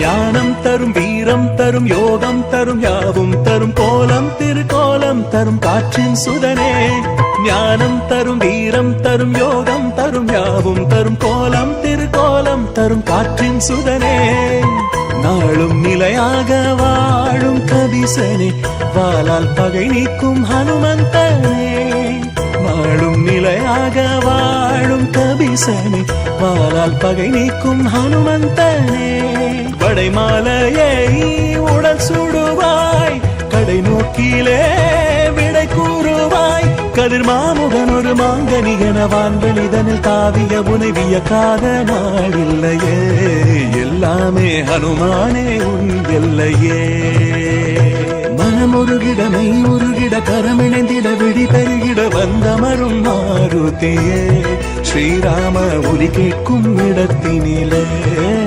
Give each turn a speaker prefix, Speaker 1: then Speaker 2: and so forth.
Speaker 1: ஞானம் தரும் வீரம் தரும் யோகம் தரும் யாவும் தரும் கோலம் திருக்கோலம் தரும் காற்றின் சுதனே. ஞானம் தரும் வீரம் தரும் யோகம் தரும் யாவும் தரும் கோலம் திருக்கோலம் தரும் காற்றின் சுதனே. நாளும் நிலையாக வாழும் கபிசனே வாளால் பகை நீக்கும் ஹனுமந்தனே. நாளும் நிலையாக வாழும் கபிசனே வாளால் பகை நீக்கும் ஹனுமந்தனே. கடை மாலையை உடல் சுடுவாய். கடை நோக்கிலே விடை கூறுவாய். கதிர் மாமுகன் ஒரு மாங்கனிகன வான்வெளிதனில் தாவிய புனைவியக்காத நாடில்லையே எல்லாமே ஹனுமானே உன் எல்லையே. மனம் மனமுருகிடமை உருகிட கரமிணைந்திட விழி பெருகிட வந்தமரும் மாருதியே. ஸ்ரீராம ஒலி கேட்கும் இடத்தினிலே.